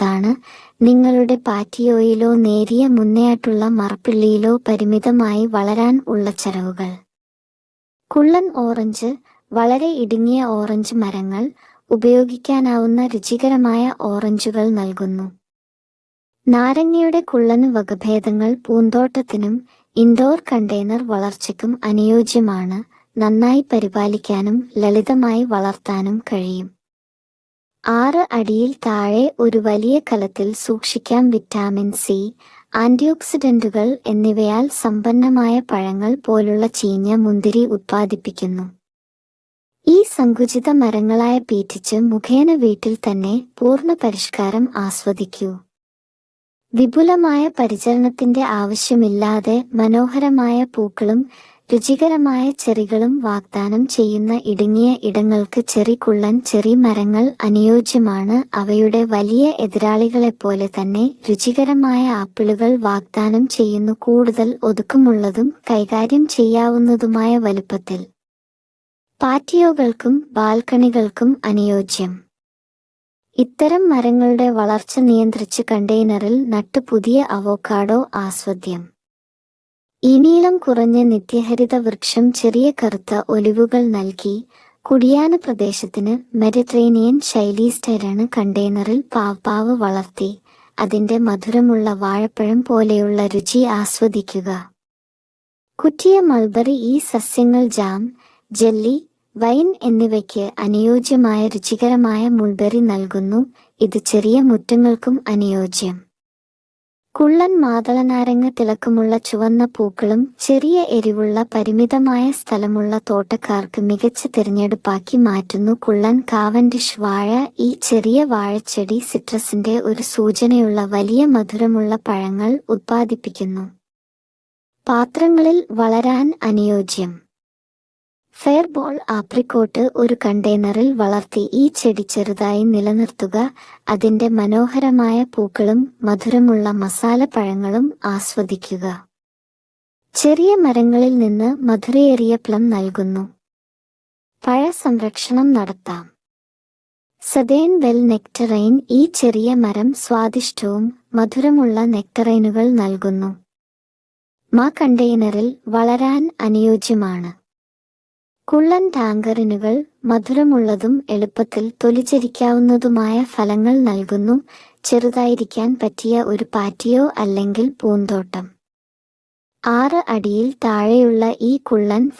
താണ് നിങ്ങളുടെ പാറ്റിയോയിലോ നേരിയ മുന്നേയായിട്ടുള്ള മറപ്പിള്ളിയിലോ പരിമിതമായി വളരാൻ ഉള്ള ചെലവുകൾ. കുള്ളൻ ഓറഞ്ച് വളരെ ഇടുങ്ങിയ ഓറഞ്ച് മരങ്ങൾ ഉപയോഗിക്കാനാവുന്ന രുചികരമായ ഓറഞ്ചുകൾ നൽകുന്നു. നാരങ്ങയുടെ കുള്ളന് വകഭേദങ്ങൾ പൂന്തോട്ടത്തിനും ഇൻഡോർ കണ്ടെയ്നർ വളർച്ചയ്ക്കും അനുയോജ്യമാണ്. നന്നായി പരിപാലിക്കാനും ലളിതമായി വളർത്താനും കഴിയും. ആറ് അടിയിൽ താഴെ ഒരു വലിയ കലത്തിൽ സൂക്ഷിക്കാം വിറ്റാമിൻ സി ആന്റിയോക്സിഡന്റുകൾ എന്നിവയാൽ സമ്പന്നമായ പഴങ്ങൾ പോലുള്ള ചീഞ്ഞ മുന്തിരി ഉത്പാദിപ്പിക്കുന്നു. ഈ സങ്കുചിത മരങ്ങളായ പീറ്റിച്ച് മുഖേന വീട്ടിൽ തന്നെ പൂർണ പരിഷ്കാരം ആസ്വദിക്കൂ. വിപുലമായ പരിചരണത്തിന്റെ ആവശ്യമില്ലാതെ മനോഹരമായ പൂക്കളും രുചികരമായ ചെറികളും വാഗ്ദാനം ചെയ്യുന്ന ഇടുങ്ങിയ ഇടങ്ങൾക്ക് ചെറി കുള്ളൻ ചെറി മരങ്ങൾ അനുയോജ്യമാണ്. അവയുടെ വലിയ എതിരാളികളെപ്പോലെ തന്നെ രുചികരമായ ആപ്പിളുകൾ വാഗ്ദാനം ചെയ്യുന്നു. കൂടുതൽ ഒതുക്കമുള്ളതും കൈകാര്യം ചെയ്യാവുന്നതുമായ വലുപ്പത്തിൽ. പാറ്റിയോകൾക്കും ബാൽക്കണികൾക്കും അനുയോജ്യം. ഇത്തരം മരങ്ങളുടെ വളർച്ച നിയന്ത്രിച്ച് കണ്ടെയ്നറിൽ നട്ട് പുതിയ അവോക്കാഡോ ആസ്വദ്യം. ഈ നീളം കുറഞ്ഞ നിത്യഹരിത വൃക്ഷം ചെറിയ കറുത്ത ഒലിവുകൾ നൽകി കുടിയാന പ്രദേശത്തിന് മെഡിറ്ററേനിയൻ ശൈലി സ്റ്റൈലാണ് കണ്ടെയ്നറിൽ പാവ്പാവ് വളർത്തി. അതിന്റെ മധുരമുള്ള വാഴപ്പഴം പോലെയുള്ള രുചി ആസ്വദിക്കുക. കുറ്റിയ മൾബറി ഈ സസ്യങ്ങൾ ജാം ജെല്ലി വൈൻ എന്നിവയ്ക്ക് അനുയോജ്യമായ രുചികരമായ മുൾബറി നൽകുന്നു. ഇത് ചെറിയ മുറ്റങ്ങൾക്കും അനുയോജ്യം. കുള്ളൻ മാതളനാരങ്ങ തിളക്കമുള്ള ചുവന്ന പൂക്കളും ചെറിയ എരിവുള്ള പരിമിതമായ സ്ഥലമുള്ള തോട്ടക്കാർക്ക് മികച്ച തിരഞ്ഞെടുപ്പാക്കി മാറ്റുന്നു കുള്ളൻ. കാവൻഡിഷ് വാഴ ഈ ചെറിയ വാഴച്ചെടി സിട്രസിന്റെ ഒരു സൂചനയുള്ള വലിയ മധുരമുള്ള പഴങ്ങൾ ഉത്പാദിപ്പിക്കുന്നു. പാത്രങ്ങളിൽ വളരാൻ അനുയോജ്യം. ഫെയർബോൾ ആപ്രിക്കോട്ട് ഒരു കണ്ടെയ്നറിൽ വളർത്തി ഈ ചെടി ചെറുതായി നിലനിർത്തുക അതിന്റെ മനോഹരമായ പൂക്കളും മധുരമുള്ള മസാല പഴങ്ങളും ആസ്വദിക്കുക. ചെറിയ മരങ്ങളിൽ നിന്ന് മധുരയേറിയ പ്ലം നൽകുന്നു. പഴ സംരക്ഷണം നടത്താം. സദേൻ വെൽ നെക്ടറൈൻ ഈ ചെറിയ മരം സ്വാദിഷ്ടവും മധുരമുള്ള നെക്ടറൈനുകൾ നൽകുന്നു. മാ കണ്ടെയ്നറിൽ വളരാൻ അനുയോജ്യമാണ്. കുള്ളൻ ടാങ്കറിനുകൾ മധുരമുള്ളതും എളുപ്പത്തിൽ തൊലിച്ചിരിക്കാവുന്നതുമായ ഫലങ്ങൾ നൽകുന്നു. ചെറുതായിരിക്കാൻ പറ്റിയ ഒരു പാറ്റിയോ അല്ലെങ്കിൽ പൂന്തോട്ടം. ആറ് അടിയിൽ താഴെയുള്ള ഈ കുള്ളൻ